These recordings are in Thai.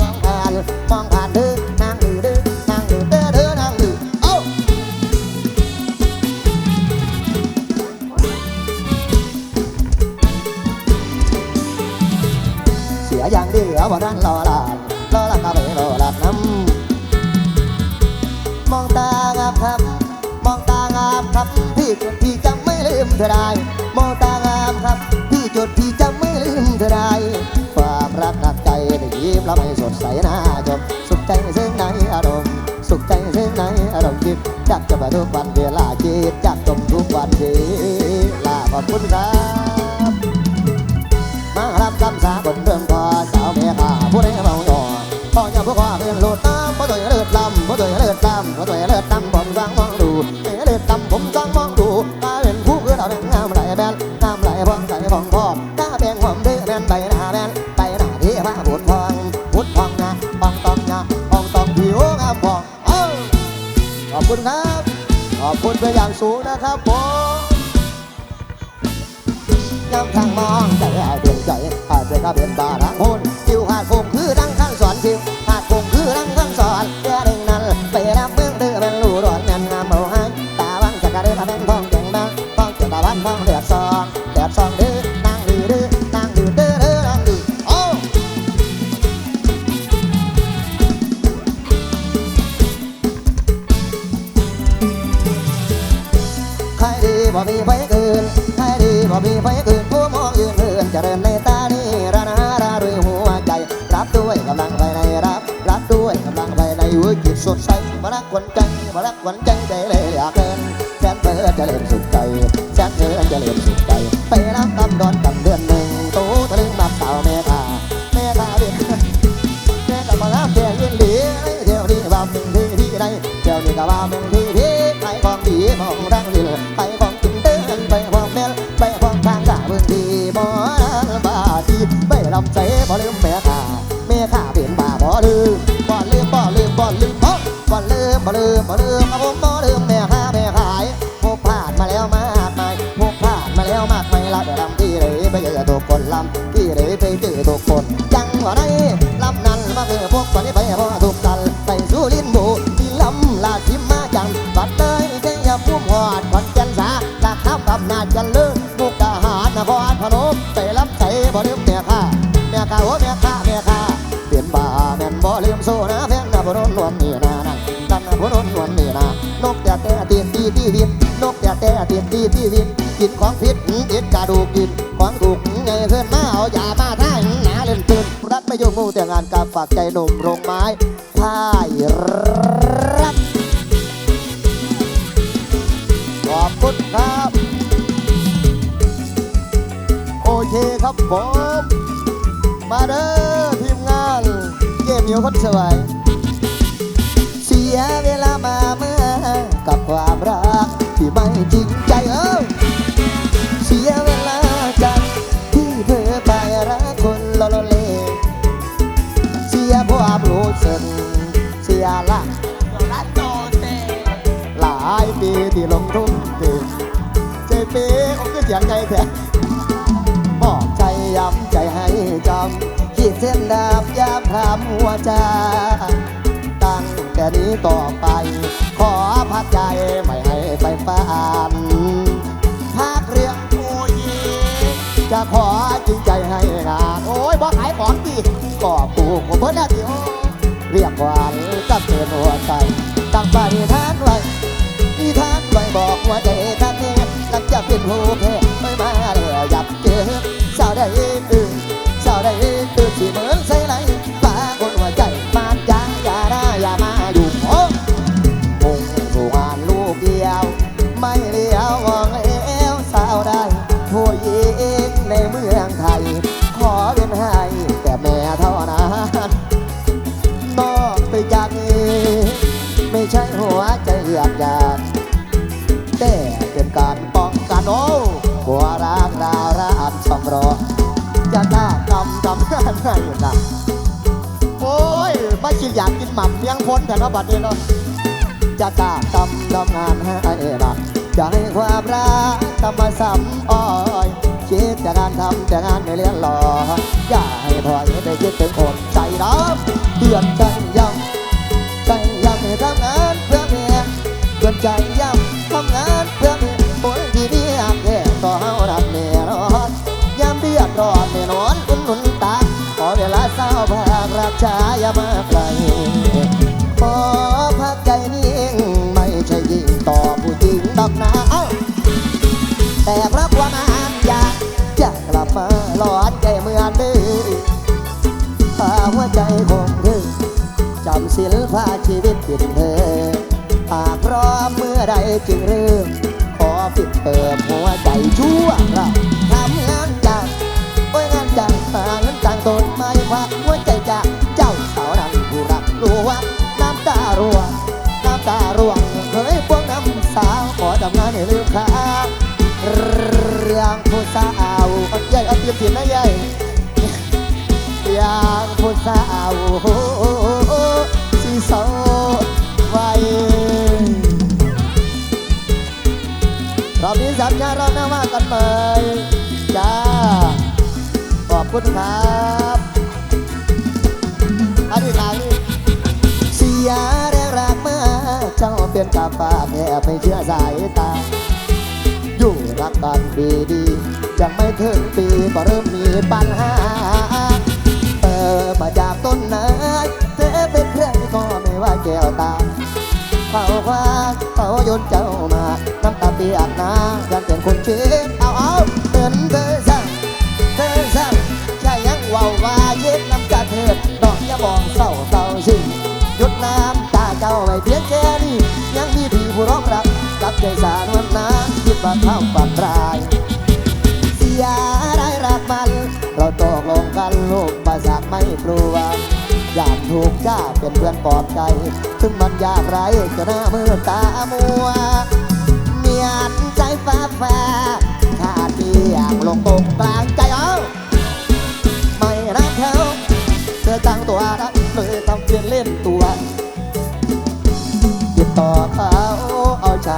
มองผ่านมองผ่านเธอนาง อย่าเลิศลำพ่อตัวอย่าเลิศลำผมฟังมองดูเลิศลำผมฟังมองดูตาเป็นผู้คือเราเป็นงามไหลแบนงามไหลพองใสพองพองตาเป็นความดื้อแบนใบหน้าแบนใบหน้าที่พระบุญพองพุทธพองนะพองตองนะพองตองผิวงามพองเอ้าขอบคุณครับขอบคุณเป็นอย่างสูงนะครับผมย้ำทางมองใจให้เปลี่ยนใจอาจจะก็เป็นบารังคน ดีมองรังดิลไปบองกินเดินไปบองเมลไปบองทางกาเมืองดีบองบาดีไปลำใจบ่ลืมแม่ กันนะบ่โดนลวนนี่นานกแต่แต่ตีนตีตีวินนกแต่แต่ตีนตีตีวินกินของผิดติดกระดูกกินของถูกไงเพื่อนมาเอายามาท่าหนาเล่นตื่นรักไม่ยุ่งมูแต่งานกับฝากใจหนุ่มโรงไม้พายรักขอบคุณครับ โอเคครับผม มาเด้อทีมงาน เกมเหนียวคนสวย สียเวลามาเมื่อ กับความรักที่ไม่จริงใจเออเสียเวลาจังที่เธอไปรักคนลอลเลเสียความรู้สึกเสียละหลายปีที่ลงทุนถึงใจเป๊ะผมก็เสียงไงแท้บอกใจย้ำใจให้จำขีดเส้นดาบยามถามหัวใจ นี้ต่อไป ขอพักใจไม่ให้ไปฝันพักเรื่องโอ้ยจะขอจริงใจให้งาน โอ้ยบอกขายของดีก็ปลูกผมเพิ่นแล้วที่โอเรียกหวานกับเตือนหัวใจตั้งปณิธานไว้นิทานไว้บอกว่าใจกันเทพหลังจากเป็นผู้แพ้ไม่มาแล้วหยับเจอสาวได้อื่น คิดจะงานทำแต่งานไม่เลี้ยงหล่อ อย่าให้ถอยไปคิดถึงคนใจดำเดือดใจย้ำใจย้ำให้ทำงานเพื่อเมียเดือดใจย้ำทำงานเพื่อเมียคนที่มีอักแย่ต่อเฮารักเมียรอดยามเดือดร้อนไม่นอนอุ่นหนุนตาขอเวลาเศร้าภาครักชาอย่ามาไกล ชีวิตปิดเธอหากพร้อมเมื่อใดจึงเริ่ม ขอปิดเปิดหัวใจชั่วคราทำงานจากโอ้ยงานจังหาเงินต่างต้นไม่ควักหัวใจจากเจ้าสาวนั้นผู้รักรู้ว่าน้ำตาร่วงน้ำตาร่วงเคยพวงน้ำสาวขอทำงานให้ลืมค้าเรื่องผู้สาวเอาใหญ่เอาเตียมถิ่นนะใหญ่ คุณครับอันนี้ทางเสียแรงรักมาเจ้าเป็นกาฟ้าแค่ไม่เชื่อสายตา อยู่รักกันดีดีๆยังไม่ถึงปีก็เริ่มมีปัญหา เออมาจากต้นไหนเธอเป็นใครก็ไม่ว่าแก้วตาเขาคว้าเขาโยนเจ้ามา น้ำตาเปียกน้ำยังเป็นคนคิดเอาเอาเป็นเธอ ว่าว่าเย็ดน้ำตาเถิดดอกอย่าบอกเศร้าเศร้าสิหยดน้ำตาเจ้าไว้เพียงแค่นี้ยังมีพี่ผู้ร้องรักกับใจสารวันน้ำคิดว่าเข้าฝันร้ายเสียได้รักมัน เราตกลงกันลูกประสาทไม่กลัวอยากถูกจ้าเป็นเพื่อนปลอบใจ ถึงมันยากไรจะหน้ามือตามัวเมียนใจฟ้าแฟถ้าที่อยากลงตรงกลางใจ ตัวนะเลยทำเพียนเล่นตัวติดต่อเขาเอาใจ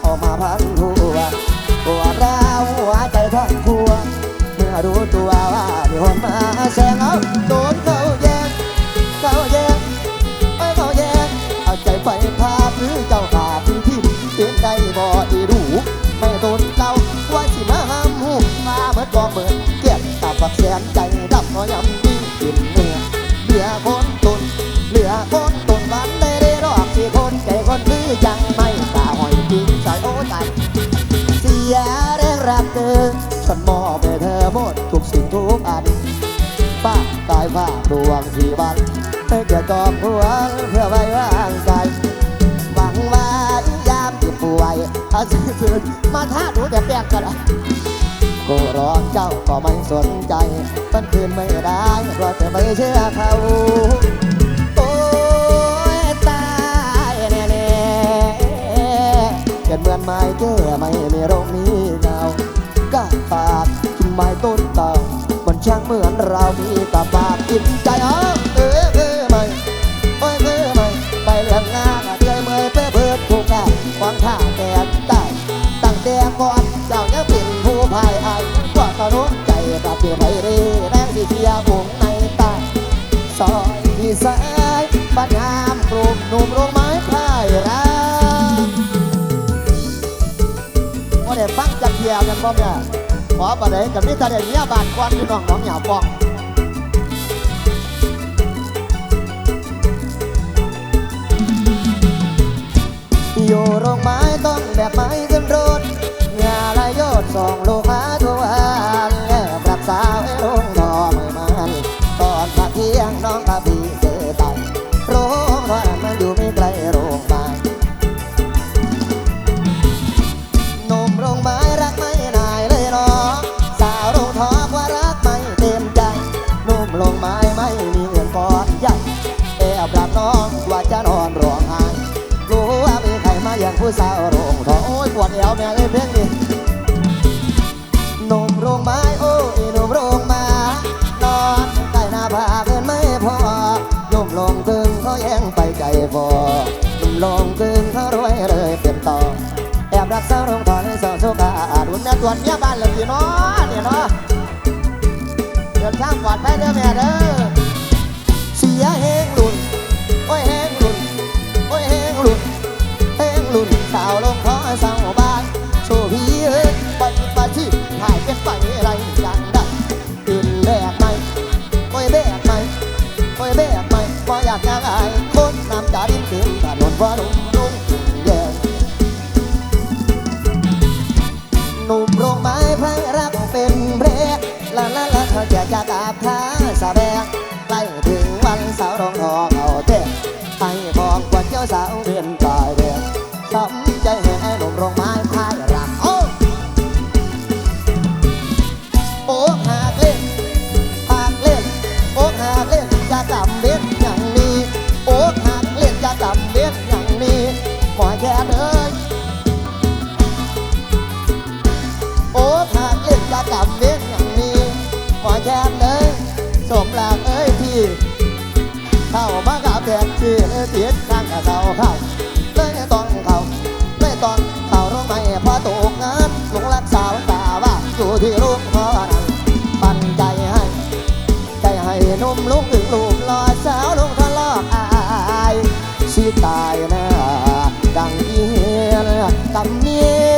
เอามาพันหัว กอันป้ากายผ้าดวงที่วันให้แก่จอมหัวเพื่อไว้วางใจหวังว่ายามที่ป่วยอาจจะคืนมาท่าดูแต่แป้งกันกูร้องเจ้าก็ไม่สนใจมันคืนไม่ได้เพราะจะไม่เชื่อเขาโอ้ยตายแน่ๆเป็นเหมือนไม้แก้ไม่มีโรงนี้เงาก้าปากกินไม้ต้นเต่า ช่างเหมือนเรามีแตาปากกินใจเออเออเออไม่โอ้ยเออไม่ไปเรื่องงานอะใจเมื่อยเพื่อเพื่อทุกงานวางท่าแก่ใต้ตั้งแต่ก่อนเจ้ายังเป็นผู้พายไอายกว่าตอนนู้นใจกับเพียไปเรีแรงที่เชียร์ผมในตาซอยที่สายบ้านงากลุ่มหนุ่มโรงไม้พายรักว่าได้ฟังจากเทียกันบ่เนี่ย ขอประเดี๋ยวกับมิตรเดียเมียบานควันพี่น้องน้องหยาปองอยู่โรงไม้ต้องแบบไม้ขึ้นรถงาลายยอดสองโลูกมาวลงถอยสาวสุกอาดุนเนี่ยตัวเนี้ยบ้านเลยพี่น้องเนี่ยเนาะเดินทางปลอดภัยเด้อแม่เด้อเสียแหงหลุนโอ้ยแหงหลุนโอ้ยแหงหลุนแหงหลุนสาวลงขอสาวบ้านโชว์พี่เอ้ยไปไปที่ถ่ายเป็นไปอะไร ตายนะดังเอียนกำเมีย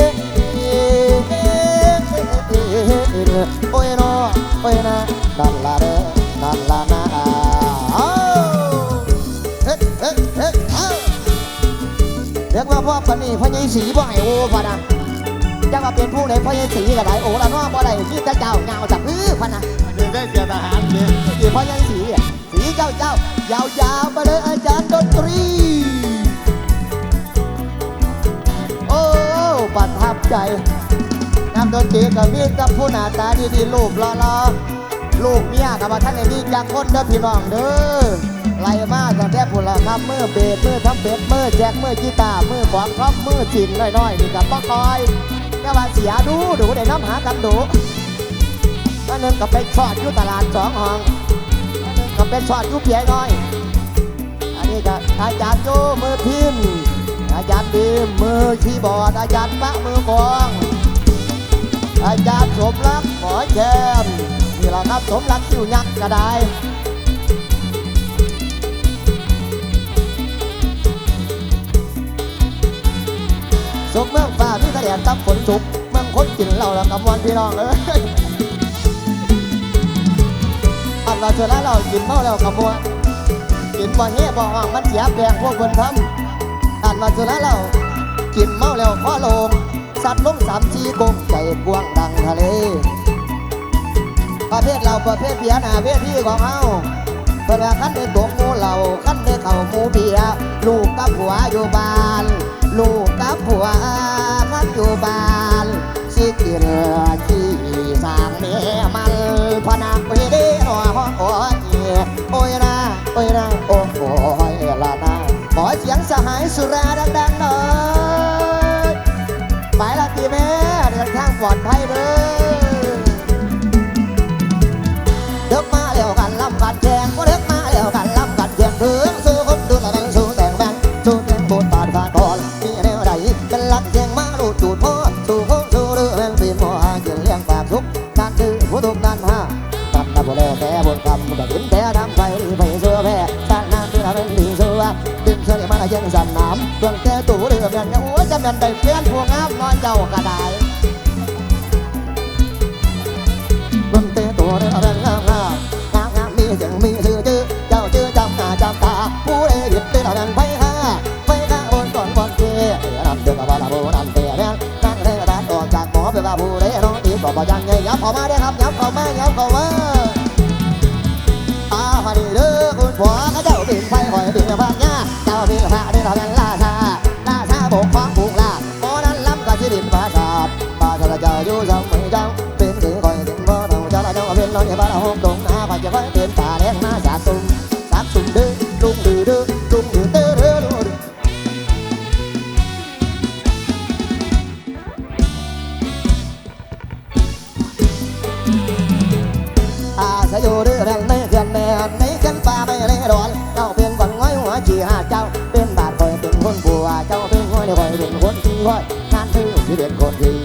โอ้ยนอโอ้ยนะนั่นละเด้อนั่นละนะเอาเฮ้เฮ้เฮ้เอาเรียกว่าพ่อปนีพ่อใหญ่สีบ่ให้โอ้พะนะจะมาเป็นผู้ใดพ่อใหญ่สีก็ได้โอ้ละน้อบ่ได้มีแต่เจ้าเงาจับพื้พะนะเดี๋ยวได้เสียทหารเนี่ยพ่อยนี่ เจ้าเจ้ายาวยาวๆไปเลยอาจารย์ดนตรี โอ้ประทับใจน้ำดนตรีกับมีกับผู้หน้าตาดีๆรูปรอๆลูกเมียกับว่าท่านไอ้นี่จากคนเด้อพี่น้องเด้อไล่มาตั้งแต่ผู้ละครับมือเบสมือทำเป็ดมือแจ็คมือกีตาร์มือขวางครอบมือจินน้อยๆนี่กับป้าคอยแต่ว่าเสียดูดูได้น้ำหากันดูอันหนึงก็เป็นชอดอยู่ตลาดสองห้อง เป็นชอดยู่เพียน้อย อันนี้ก็อาจารย์โจมือพิมพ์อาจารย์ดีมมือคีย์บอร์ดอาจารย์ปะมือกองอาจารย์สมรักหมอแชมนี่แหละครับสมรักคิวยักษ์ก็ได้สุกเมืองฟ้ามีแสดงตับฝนสุกเมืองคนกินเหล้าแล้วกับวันพี่น้องเอ้ย อันว่าเจอแล้วเรากินเมาแล้วกับมัวกินบ่เฮ่บ่ห้องมันเสียแปลงพวกคนทำอันว่าเจอแล้วเรากินเมาแล้วข้อลงสัตว์ลงสามชีกงใจกว้างดังทะเล ประเภทเราประเภทเบียร์หนาเวทีของเฮาเพื่อขั้นในตัวหมูเราขั้นในเข่าหมูเบียร์ลูกกับผัวอยู่บ้าน ลูกกับผัวพักอยู่บ้านสิกินขี้สางเมียมันพนักไปเด้ โอ้ยนะโอ้ยนะโอ้โหยลานะขอเสียงสหายสุราดังๆหน่อยไปละตีแม่เดินทางปลอดภัยเด้อากหมอเราผู้ใดน้องตีบอกยังไงยับเข้ามาได้ครับยับเข้ามายับเข้ามาอาพอดีเด้อคุณผัวเขาเจ้าบินไฟหอยบินพักเนี่ยเจ้าบินพระได้เราเป็นลาชาลาชาบกฟ้าบุกลาโอ้นั้นล้ำกับที่ดินปราสาทปราสาทเจ้าอยู่สมัยเจ้าเป็นถึงคอยถึงพ่อเราเจ้าเราเจ้าเป็นเราเนี่ยบ้านเราหงตรง เดี๋ยวคอยเป็นคนที่คอยงานคืที่เป็นคนที่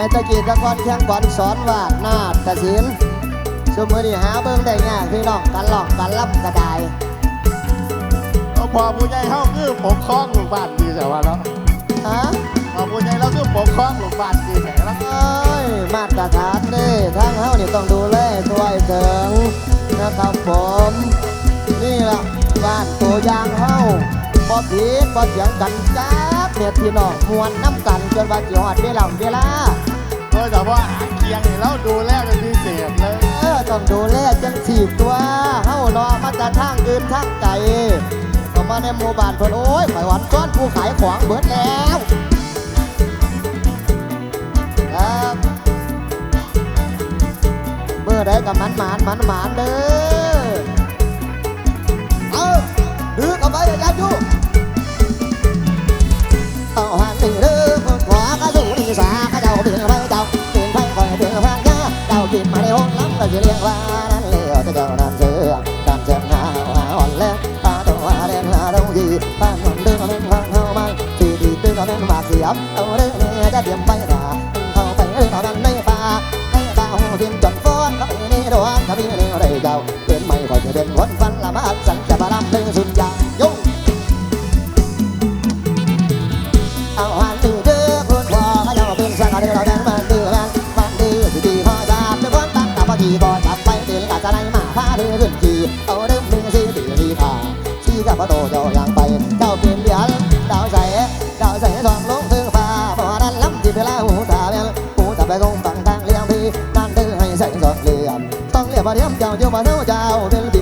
มัยตะกี้ตะกอนแข่งบอลสอนวาดนาฏศิลป์สมือนี้หาเบิ่งได้ง่ายพี่น้องกันล่องกันล่ำกระจายเอาพอผู้ใหญ่เฮาคือปกครองลูกบ้านดีแต่ว่าเนาะฮะพอผู้ใหญ่เราคือปกครองลูกบ้านดีแต่ละเอ้ยมาตรฐานเด้ทางเฮานี่ต้องดูแลตัวไอ้เถิงนะครับผม นี่ล่ะบ้านตัวอย่างเฮาบ่ผิดบ่เถียงกันจักเนี่ยพี่น้องมวนน้ำกันจนว่าสิฮอดเวลาเวลา โดยเฉพาหารเคียงนี่เราดูแลเป็นพิเศษเลย เออต้องดูแลจังสีบตัวเฮ้าเนอมาจากทางอื่นทางไกลเอามาในหมู่บ้านเพิ่นโอ้ยข่อยหวันซ้อนผู้ขายของเบิดแล้วครับเมื่อใดกับมันหมานมันหมานเด้อเอาดื้อเข้าไปอย่ายัดอยู่เอาหันนี่เด้อขวากระสูนี่สากระเจ้าเปลี่ยนไป ก็จะเรียกว่านั้นเลยจะเจ้านั้นเสือตามเจ้าหน้าหาอ่อนแล้วตาตัวแดงหาดงดีบ้านนนเด้อเป็นฟังเข้ามาที่ดีตื้อก็เป็นมาเสียบเอาเรื่องนี่ยจะเตรียมไปด่าเข้าไปเรื่องนั้นในป่าให้ตาหูดินจนฟ้อนก็ไปในดวนถ้ามีนี่อะไรเจ้าเป็นไม่ค่อยจะเป็นวนฟันละมาสันจะ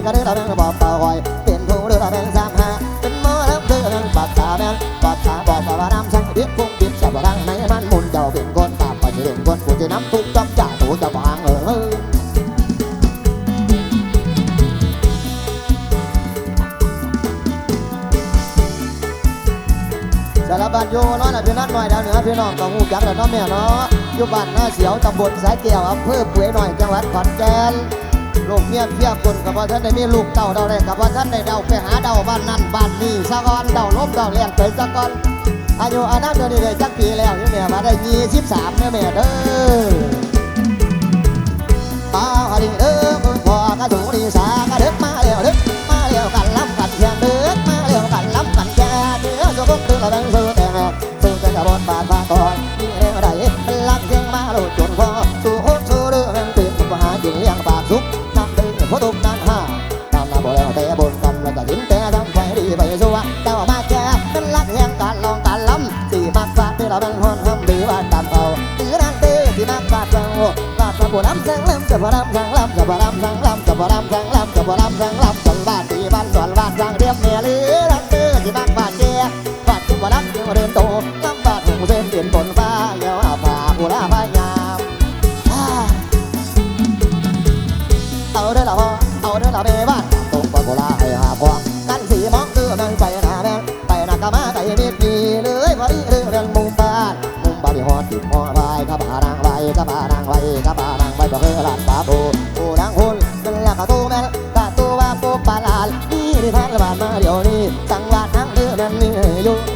กระเดือดแดงบอกเป่าหอยเป็นผู้เดือดแดงสามหาเป็นหมอลำเดือแดงปากตาแดงปากตาบอกว่าน้ำสั่งเรียกพวกปิดสับรังในมันมุนเจ้าเป็นคนตามไปเรื่องคนผู้ที่น้ำทุกจำจ่าถูจะบางเออสารบัญโยเนาะนะพี่นัดหน่อยดาวเหนือพี่น้องก็หูจักแล้วเนาะแม่เนาะอยู่บ้านน้าเสียวตำบลสายแก้วอำเภอป่วยหน่อยจังหวัดขอนแก่น ลูกเมียเพียบคนกับว่าท่านได้มีลูกเต่าเดาได้กับว่าท่านได้เดาไปหาเดาบ้านนั่นบ้านนี่สะกอนเดาล้มเดาเลี้ยงไปสะกอนอายุอานั้นเดี๋ยวนี้ได้จักปีแล้วนี่แม่มาได้ยี่สิบสามเนี่ยแม่เด้อตาหดิเด้อคุณพ่อกระดูดีสากระดึกมา จะบัวลำสังลำจะบัวลำสังลำจะบัวลำสังลำจะบัวลำสังลำสังบ้านตีบ้านสวนบ้านสังเรียบเมียหรือรักเธอที่บ้านบ้านแก่บ้านที่บัวลำเดียวเดินโตลำบ้านหงเส้นเปลี่ยนบนฟ้าเยาวอาฟ้าบัวลาพายามเอาเด้อละพ่อเอาเด้อละแม่บ้านตรงบัวลาให้หาความ บานางไว้บ่เลานปาปูปูนางหุ่นเป็นละกะตูแม่นกะตูว่าปูปาลานนี่ที่ทางบ้านมาเดี๋ยวนี้จังหวัดนางเดือแม่นมีอยู่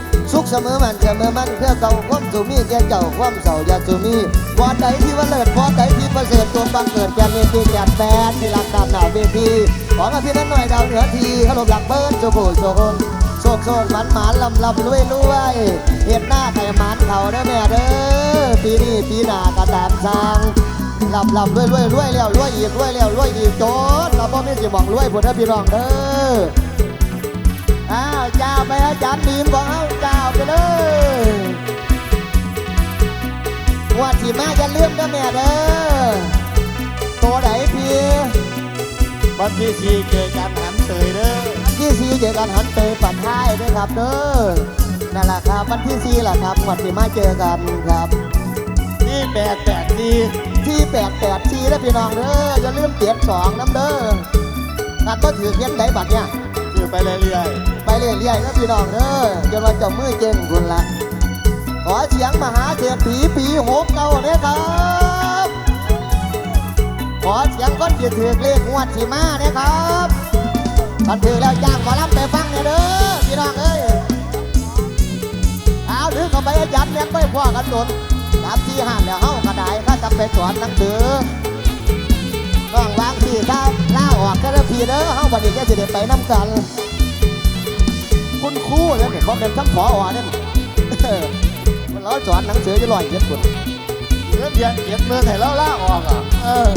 สุขเสมอมันเสมอมันเพื่อเก่าความสุมีแก่เจ้าความเศร้าอย่าสุมีวอนใดที่ว่าเลิศวอนใดที่ประเสริฐตัวบังเกิดแก่เมตีแก่แฟนที่รักตามหน้าเวทีขอมาพี่นั้นหน่อยดาวเหนือทีขนมหลักเบิ้ลโจโบโจโคนโชคโชคหมันหมันลำลำรวยรวยเห็ดหน้าไข่หมันเขาเด้อแม่เด้อปีนี้ปีหน้ากระตามสร้างลำลำรวยรวยรวยแล้วรวยอีกรวยแล้วรวยอีกโจนเราบ่มีสิหวังรวยพุ่นเด้อพี่น้องเด้ออ้าวจ้าไปอาจารย์ดีมของเฮา เจ้าไปเลยงวดที่มาอย่าลืมเด้อแม่เด้อตัวไหนพี่วันที่สี่เจอกันหันเตยเด้อที่ซีเจอกันหันเตยปัดท้ายด้วยครับเด้อนั่นแหละครับวันที่สี่แหละครับงวดที่มาเจอกันครับนี่แปดแปดสี่ที่แปดแปดทีแล้วพี่น้องเด้ออย่าลืมเตียนสองน้ำเด้อกันว่าถือเพี้ยนไหนบัดเนี่ยอยู่ ไปเรื่อยไปเรื่อยๆนะพี่น้องเด้อจนว่าเจะมือเก่งคุณละขอเสียงมหาเศรษฐีปีหกเก้าเนี่ยครับ ขอเสียงก้อนจีถือเลขงวดสีมาเนี่ยครับกันถือแล้วจ้างหมารับไปฟังเนี่ยเด้อพี่น้องเอ้ยเอาถือเข้าไปอาจารย์เนี่ยไปพ่อกันโดนสามสี่ห้าแล้วเฮากระไดข้าจะไปสอนหนังสือ น้องวางพี่ครับล่าออกก็แล้วพี่เด้อเฮาวันนี้จะสิได้ไปน้ำกัน คุณครูเนี่ยเขาเป็นทั้งผอเนี่ยมันเราสอนหนังสือจะลอยเย็ดคนๆเงินเดือนเก็บเงินให้เราลาออกอะเออ